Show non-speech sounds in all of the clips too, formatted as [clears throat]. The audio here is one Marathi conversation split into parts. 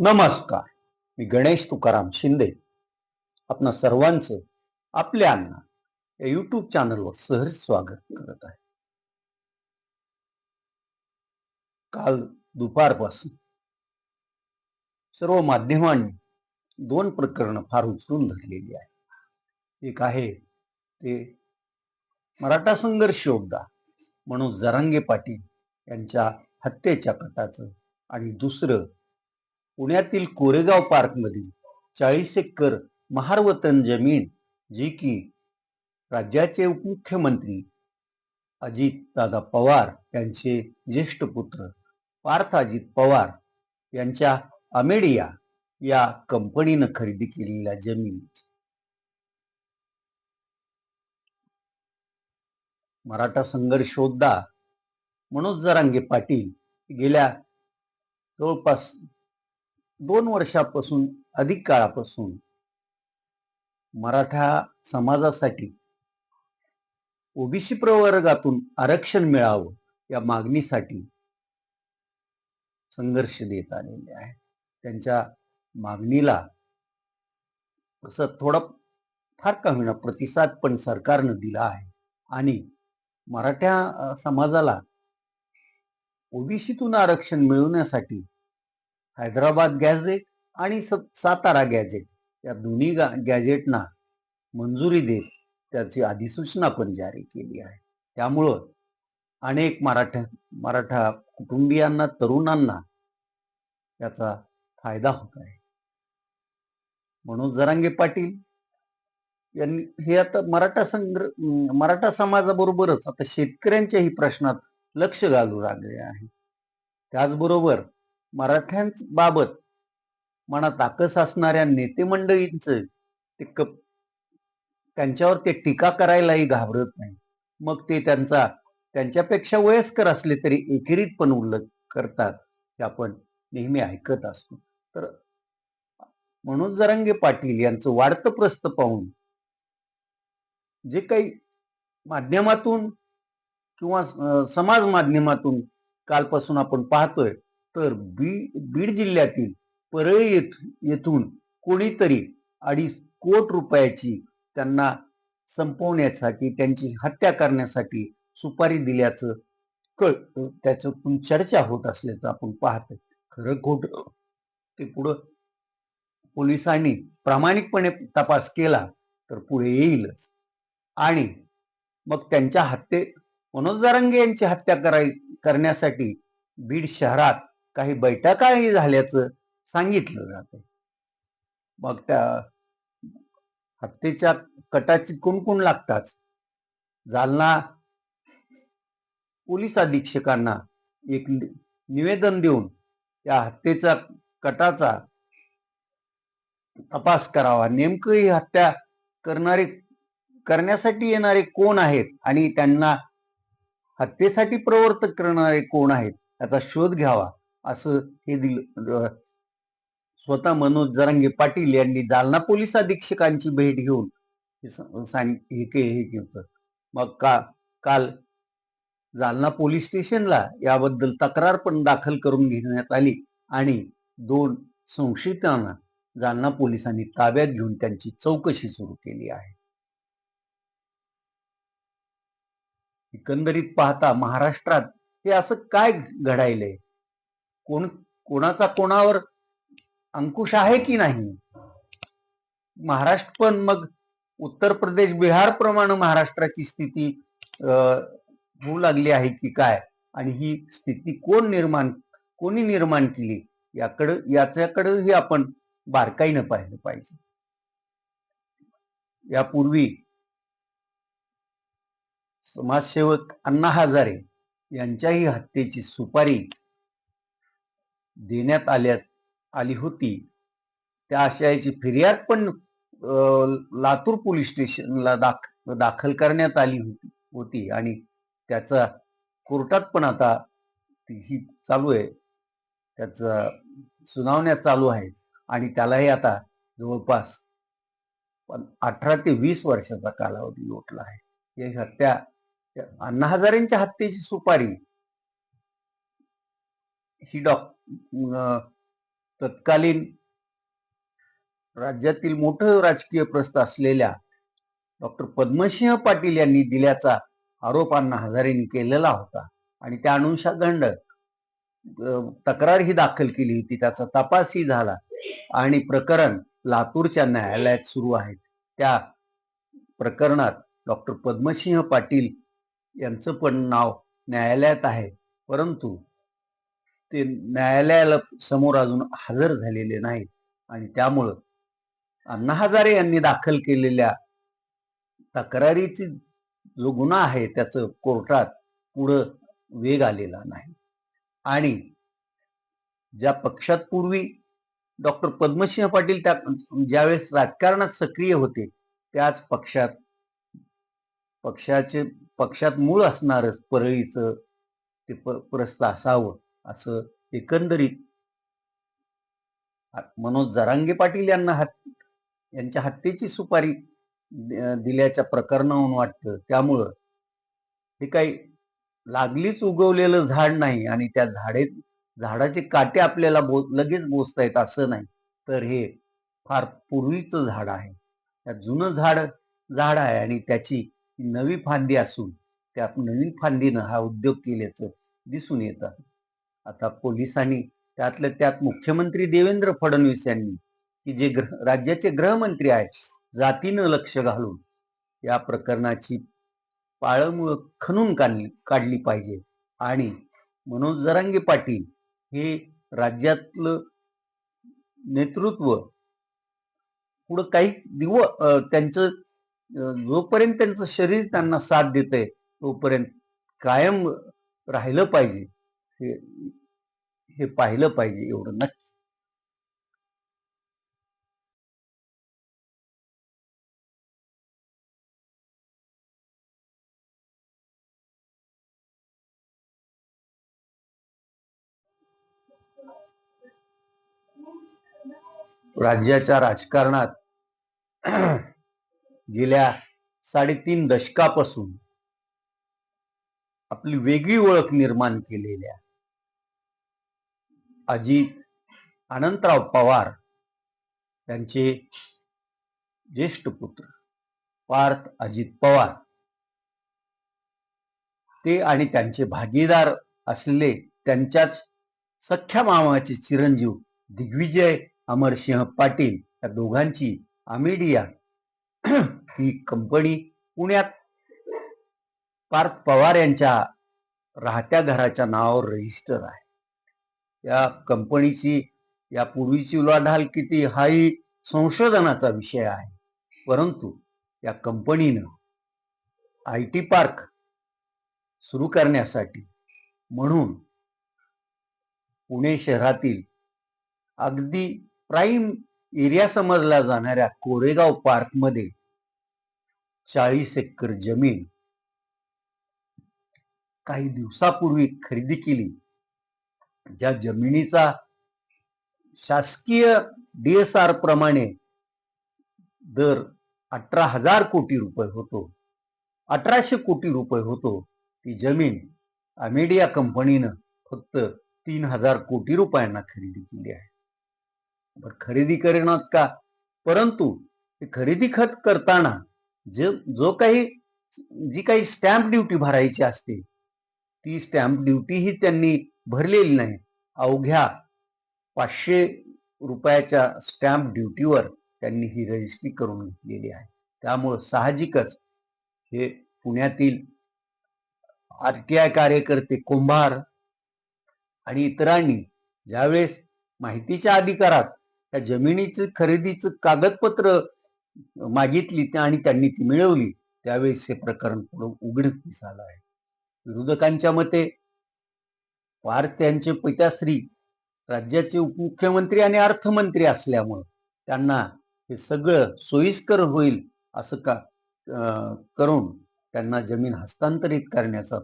नमस्कार. मी गणेश तुकाराम शिंदे. आपणा सर्वांचं आपल्या अण्णा या युट्यूब चॅनलवर सहज स्वागत करत आहे. काल दुपारपासून सर्व माध्यमांनी दोन प्रकरणं फार उचलून धरलेली आहे एक आहे ते मराठा संघर्ष योद्धा मनोज जरांगे पाटील यांच्या हत्येच्या कटाचं आणि दुसरं पुण्यातील कोरेगाव पार्क मधील चाळीस एकर महारवतन जमीन जी की राज्याचे उपमुख्यमंत्री अजित दादा पवार यांचे ज्येष्ठ पुत्र पार्थ अजित पवार यांच्या अमेडिया या कंपनीनं खरेदी केलेल्या जमीन मराठा संघर्षोद्धा मनोज जरांगे पाटील गेल्या जवळपास दोन वर्षापासून अधिक काळापासून मराठा समाजासाठी ओबीसी प्रवर्गातून आरक्षण मिळावं या मागणीसाठी संघर्ष देत आलेले आहे त्यांच्या मागणीला असं थोडा फार का होईना प्रतिसाद पण सरकारनं दिला आहे. आणि मराठा समाजाला ओबीसीतून आरक्षण मिळवण्यासाठी हैदराबाद गॅझेट आणि स- सातारा गॅझेट. या दोन्ही गॅझेटना मंजुरी देत त्याची अधिसूचना पण जारी केली आहे. त्यामुळं अनेक मराठा मराठा कुटुंबियांना तरुणांना याचा फायदा होत आहे. मनोज जरांगे पाटील यांनी हे आता मराठा संग्र मराठा समाजाबरोबरच आता शेतकऱ्यांच्याही प्रश्नात लक्ष घालू लागले आहे. त्याचबरोबर मराठ्यांबाबत मनात आकस असणाऱ्या नेते मंडळींचं ते कप त्यांच्यावर ते टीका करायलाही घाबरत नाही. मग ते त्यांचा त्यांच्यापेक्षा वयस्कर असले तरी एकेरीत पण उल्लेख करतात हे आपण नेहमी ऐकत असतो. तर म्हणून जरांगे पाटील यांचं वाढतं प्रस्त पाहून जे काही माध्यमातून किंवा समाज माध्यमातून कालपासून आपण पाहतोय तर बीड बीड जिल्ह्यातील परळी येथ- येथून कोणीतरी अडीच कोट रुपयाची त्यांना संपवण्यासाठी त्यांची हत्या करण्यासाठी सुपारी दिल्याचं कळ त्याच्यातून चर्चा होत असल्याचं आपण पाहतो खरं खोट. ते पुढं पोलिसांनी प्रामाणिकपणे तपास केला तर पुढे येईलच. आणि मग त्यांच्या हत्ये मनोज जारंगे यांची हत्या कराय करण्यासाठी बीड शहरात काही बैठकाही झाल्याचं सांगितलं जाते मग त्या हत्येच्या कटाची कोण कोण जालना पोलीस अधीक्षकांना एक निवेदन देऊन त्या हत्येचा कटाचा तपास करावा. नेमकं ही हत्या करणारे करण्यासाठी येणारे कोण आहेत? आणि त्यांना हत्येसाठी प्रवर्तक करणारे कोण आहेत? त्याचा शोध घ्यावा. असं हे दिलं. म्हणजे स्वतः मनोज जरांगे पाटील यांनी जालना पोलीस अधीक्षकांची भेट घेऊन हे सांग हे के हे केलं मग का काल जालना पोलीस स्टेशनला याबद्दल तक्रार पण दाखल करून घेण्यात आली आणि दोन संशयितांना जालना पोलिसांनी ताब्यात घेऊन त्यांची चौकशी सुरू केली आहे. एकंदरीत पाहता महाराष्ट्रात हे असं काय घडायलंय? कोण कोणाचा कोणावर अंकुश आहे की नाही? महाराष्ट्र पण मग उत्तर प्रदेश बिहार प्रमाणे महाराष्ट्राची स्थिती अं, होऊ लागली आहे की काय? आणि ही स्थिती कोण निर्माण कोणी निर्माण केली? याकडे याच्याकडेही आपण बारकाईनं पाहिलं पाहिजे. यापूर्वी समाजसेवक अण्णा हजारे यांच्याही हत्येची सुपारी देण्यात आल्या आली होती. त्या आशयाची फिर्याद पण लातूर पोलीस स्टेशनला दाख दाखल करण्यात आली होती होती. आणि त्याचा कोर्टात पण आता ही चालू आहे. त्याचा सुनावण्या चालू आहे आणि त्यालाही आता जवळपास पण अठरा ते वीस वर्षाचा कालावधी लोटला आहे. ही हत्या अण्णा हजारेंच्या हत्येची सुपारी ही डॉक्टर तत्कालीन राज्यातील मोठं राजकीय प्रस्थ असलेल्या डॉक्टर पद्मसिंह पाटील यांनी दिल्याचा आरोप अण्णा हजारेंनी केलेला होता. आणि त्या अनुषंगाने अं, तक्रार ही दाखल केली होती. त्याचा तपासही झाला. आणि प्रकरण लातूरच्या न्यायालयात सुरू आहे. त्या प्रकरणात डॉक्टर पद्मसिंह पाटील यांचं पण नाव न्यायालयात आहे. परंतु ते न्यायालयाला समोर अजून हजर झालेले नाहीत. आणि त्यामुळं अण्णा हजारे यांनी दाखल केलेल्या तक्रारीची जो गुन्हा आहे त्याचं कोर्टात पुढं वेग आलेला नाही. आणि ज्या पक्षात पूर्वी डॉक्टर पद्मसिंह पाटील त्या ज्यावेळेस राजकारणात सक्रिय होते त्याच पक्षात पक्षाचे पक्षात मूळ असणारच परळीचं ते प- असावं. असं एकंदरीत मनोज जरांगे पाटील यांना हत यांच्या हत्येची सुपारी दिल्याच्या प्रकरणाहून वाटतं. त्यामुळं हे काही लागलीच उगवलेलं झाड नाही आणि त्या झाडे झाडाचे काटे आपल्याला बो लगेच बोचतायत असं नाही. तर हे फार पूर्वीचं झाड आहे. त्या जुनं झाड झाड आहे आणि त्याची नवी फांदी असून त्या नवीन फांदीनं हा उद्योग केल्याचं दिसून येतं. आता पोलिसांनी त्यातल्या त्यात मुख्यमंत्री देवेंद्र फडणवीस यांनी की जे ग्रह राज्याचे गृहमंत्री आहेत जातीनं लक्ष घालून या प्रकरणाची पाळमुळं खणून काढली काढली पाहिजे. आणि मनोज जरांगे पाटील हे राज्यातलं नेतृत्व पुढं काही दिव त्यांचं जोपर्यंत त्यांचं शरीर त्यांना साथ देतंय तोपर्यंत कायम राहिलं पाहिजे. हे हे पाहिलं पाहिजे एवढं नक्की. राज्याच्या राजकारणात [clears throat] गेल्या साडेतीन दशकापासून आपली वेगळी ओळख निर्माण केलेल्या अजित अनंतराव पवार त्यांचे ज्येष्ठ पुत्र पार्थ अजित पवार. ते आणि त्यांचे भागीदार असलेले त्यांच्याच सख्या मामाचे चिरंजीव दिग्विजय अमरसिंह पाटील या दोघांची आमिडिया ही कंपनी पुण्यात पार्थ पवार यांच्या राहत्या घराच्या नावावर रजिस्टर आहे. या कंपनीची या पूर्वीची उलाढाल किती हाही संशोधनाचा विषय आहे. परंतु या कंपनीनं आय टी पार्क सुरू करण्यासाठी म्हणून पुणे शहरातील अगदी प्राईम एरिया समजला जाणाऱ्या कोरेगाव पार्कमध्ये चाळीस एकर जमीन काही दिवसापूर्वी खरेदी केली. ज्या जमिनीचा शासकीय डीएसआर प्रमाणे दर अठरा हजार कोटी रुपये होतो अठराशे कोटी रुपये होतो ती जमीन अमेडिया कंपनीनं फक्त तीन हजार कोटी रुपयांना खरेदी केली आहे. खरेदी करेनात का? परंतु खरेदी खत करताना जे जो काही जी काही स्टॅम्प ड्युटी भरायची असते ती स्टॅम्प ड्युटी ही त्यांनी भरलेली नाही. अवघ्या पाचशे रुपयाच्या स्टॅम्प ड्युटीवर त्यांनी ही रजिस्ट्री करून घेतलेली आहे. त्यामुळं साहजिकच हे पुण्यातील आर टी आय कार्यकर्ते कुंभार आणि इतरांनी ज्यावेळेस माहितीच्या अधिकारात त्या जमिनीचं खरेदीचं कागदपत्र मागितली त्या- आणि त्यांनी ती मिळवली त्यावेळेस हे प्रकरण पुढे उघडकीस आलं आहे. विरोधकांच्या मते भारत्यांचे पित्याश्री राज्याचे उपमुख्यमंत्री आणि अर्थमंत्री असल्यामुळं त्यांना हे सगळं सोयीस्कर होईल असं का अं, करून त्यांना जमीन हस्तांतरित करण्याचा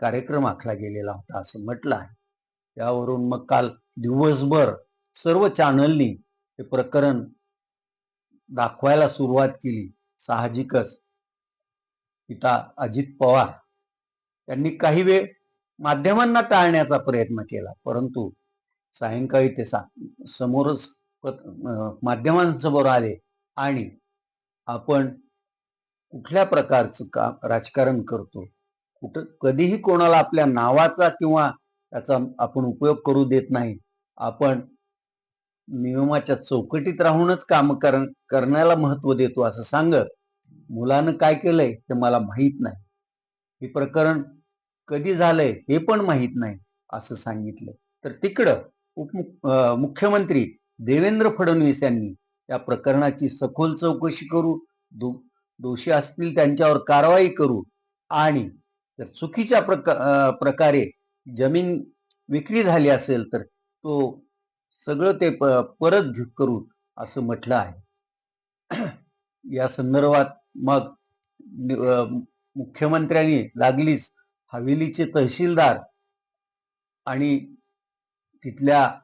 कार्यक्रम आखला गेलेला होता असं म्हटलं आहे. त्यावरून मग काल दिवसभर सर्व चॅनलनी हे प्रकरण दाखवायला सुरुवात केली. साहजिकच पिता अजित पवार यांनी काही वेळ माध्यमांना टाळण्याचा प्रयत्न केला. परंतु सायंकाळी ते सा समोरच माध्यमांसमोर आले आणि आपण कुठल्या प्रकारचं का राजकारण करतो कुठं कधीही कोणाला आपल्या नावाचा किंवा त्याचा आपण उपयोग करू देत नाही आपण नियमाच्या चौकटीत राहूनच काम कर करण्याला महत्त्व देतो असं सांगत मुलानं काय केलंय ते मला माहीत नाही. हे प्रकरण कधी झालंय हे पण माहीत नाही असं सांगितलं. तर तिकडं उपमुख मुख्यमंत्री देवेंद्र फडणवीस यांनी या प्रकरणाची सखोल चौकशी करू दो दोषी असतील त्यांच्यावर कारवाई करू आणि जर चुकीच्या प्रका प्रकारे जमीन विक्री झाली असेल तर तो सगळं ते प- परत करू असं म्हटलं आहे. या संदर्भात मग मुख्यमंत्र्यांनी लागलीच हवेलीचे तहसीलदार आणि तिथल्या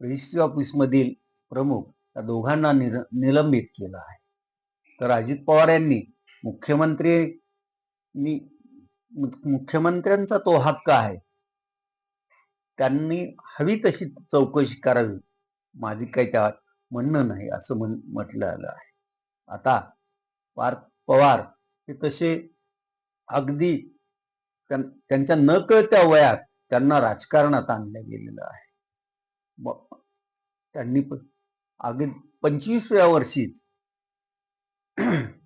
रजिस्ट्री ऑफिसमधील प्रमुख या दोघांना निर- निलंबित केलं आहे. तर अजित पवार यांनी मुख्यमंत्री मुख्यमंत्र्यांचा तो हक्क आहे. त्यांनी हवी तशी चौकशी करावी. माझी काही त्यात म्हणणं नाही असं म्हण म्हटलं आलं आहे. आता पार्थ पवार हे तसे अगदी त्यांच्या न कळत्या वयात त्यांना राजकारणात आणलं गेलेलं आहे. त्यांनी अगदी पंचवीसव्या वर्षीच [clears throat]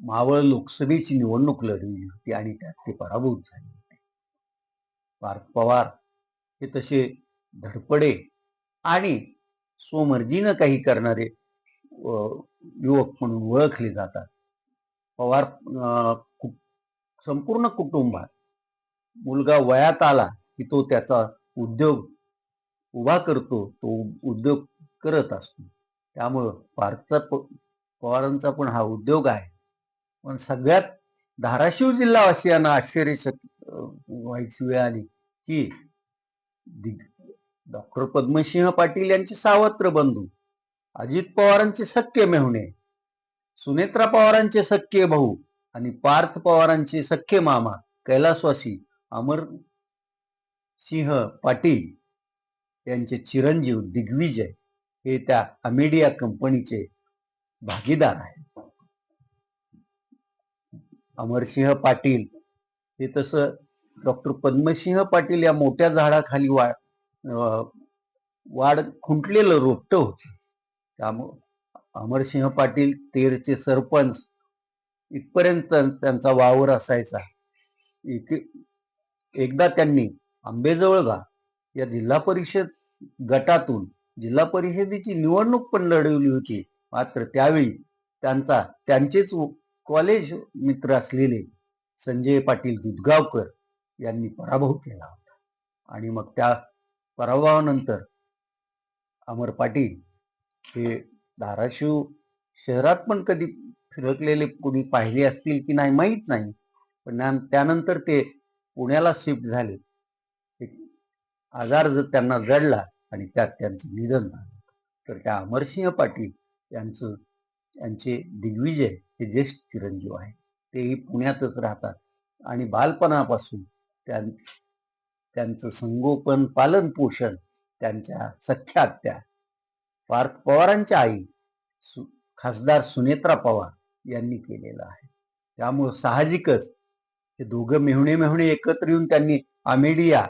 मावळ लोकसभेची निवडणूक लढवली होती आणि त्यात ते पराभूत झाले होते. पार्थ पवार हे तसे धडपडे आणि स्वमर्जीनं काही करणारे अं, युवक म्हणून ओळखले जातात. पवार अं, संपूर्ण कुटुंबात मुलगा वयात आला की तो त्याचा उद्योग उभा करतो तो उद्योग करत असतो. त्यामुळं पार्थचा प- पवारांचा पण हा उद्योग आहे. पण सगळ्यात धाराशिव जिल्हावासियांना आश्चर्य व्हायची वेळ आली की डॉक्टर पद्मसिंह पाटील यांचे सावत्र बंधू अजित पवारांचे सख्य मेहुणे सुनेत्रा पवारांचे सख्य भाऊ आणि पार्थ पवारांचे सख्खे मामा कैलासवासी अमर सिंह पाटील यांचे चिरंजीव दिग्विजय हे त्या अमेडिया कंपनीचे भागीदार आहेत. अमरसिंह पाटील हे तसं डॉक्टर पद्मसिंह पाटील या मोठ्या झाडाखाली वा अं, वाढ खुंटलेलं रोपट होत. त्यामुळं अमरसिंह पाटील तेरचे सरपंच इथपर्यंत त्यांचा वावर असायचा. एकदा त्यांनी आंबेजवळगा या जिल्हा परिषद गटातून जिल्हा परिषदेची निवडणूक पण लढवली होती. मात्र त्यावेळी त्यांचा त्यांचेच कॉलेज मित्र असलेले संजय पाटील दुधगावकर यांनी पराभव केला होता. आणि मग त्या पराभवानंतर अमर पाटील हे धाराशिव शहरात पण कधी फिरकलेले कोणी पाहिले असतील की नाही माहीत नाही. पण त्यानंतर ते पुण्याला शिफ्ट झाले. आजार जर त्यांना जडला आणि त्यात त्यांचं निधन झालं तर त्या अमरसिंह पाटील यांचं यांचे दिग्विजय हे ज्येष्ठ चिरंजीव आहे तेही पुण्यातच राहतात. आणि बालपणापासून त्यां त्यांचं संगोपन पालन पोषण त्यांच्या सख्या आत्या पार्थ पवारांच्या आई सु खासदार सुनेत्रा पवार यांनी केलेलं आहे. त्यामुळं साहजिकच हे दोघं मेहुणे मेहुणे एकत्र येऊन त्यांनी अमेडिया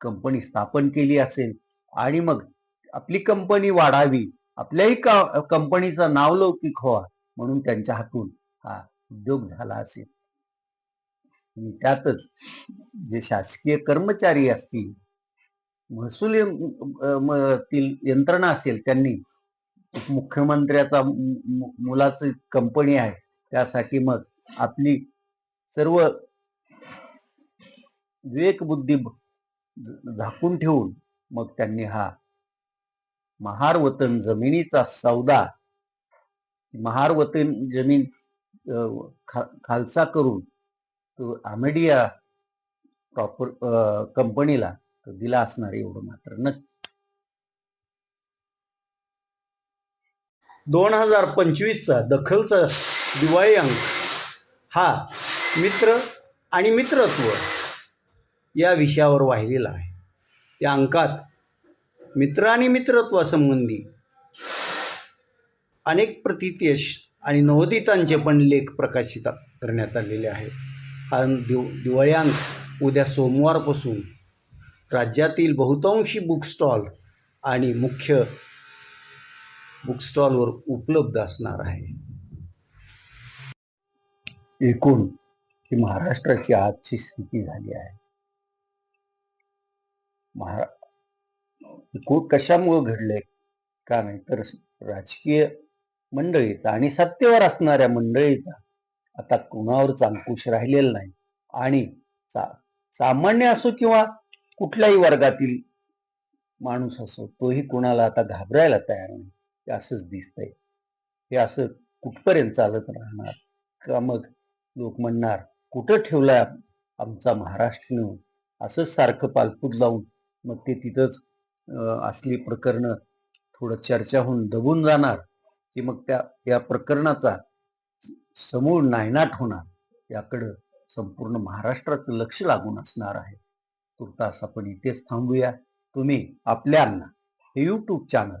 कंपनी स्थापन केली असेल आणि मग आपली कंपनी वाढावी आपल्याही का कंपनीचा नावलौकिक व्हावा म्हणून त्यांच्या हातून हा उद्योग झाला असेल. आणि त्यातच जे शासकीय कर्मचारी असतील महसूल तील यंत्रणा असेल त्यांनी मुख्यमंत्र्याचा मुलाची कंपनी आहे. त्यासाठी मग आपली सर्व विवेकबुद्धी ज- झाकून ठेवून मग त्यांनी हा महार वतन जमिनीचा सौदा महार वतन जमीन खा- खालसा करून तो आमेडिया प्रॉपर कंपनीला दिला असणार एवढं मात्र नक्की. दोन हजार पंचवीसचा दखलचा दिवाळी अंक हा मित्र आणि मित्रत्व या विषयावर वाहिलेला आहे. या अंकात मित्र आणि मित्रत्वासंबंधी अनेक प्रतितेश आणि नवोदितांचे पण लेख प्रकाशित करण्यात आलेले आहेत. हा दिव दिवाळ्यांक उद्या सोमवारपासून राज्यातील बहुतांशी बुक स्टॉल आणि मुख्य बुक स्टॉलवर उपलब्ध असणार आहे. एकूण ही महाराष्ट्राची आजची स्थिती झाली आहे. महारा एकूण कशामुळे घडले का नाही तर राजकीय मंडळीचा आणि सत्तेवर असणाऱ्या मंडळीचा आता कुणावरच अंकुश राहिलेला नाही. आणि सा- सामान्य असो किंवा कुठल्याही वर्गातील माणूस असो तोही कुणाला आता घाबरायला तयार नाही. हे असंच दिसतंय. हे असं कुठपर्यंत चालत राहणार? का मग लोक म्हणणार कुठं ठेवलाय आमचा महाराष्ट्र असंच सारखं पालपूट जाऊन मग ते तिथंच असली प्रकरणं थोडं चर्चा होऊन दबून जाणार की मग त्या या प्रकरणाचा समूळ नायनाट होणार. याकडं संपूर्ण महाराष्ट्राचं लक्ष लागून असणार आहे. तुर्तास आपण इथेच थांबूया. तुम्ही आपल्यांना हे यूट्यूब चॅनल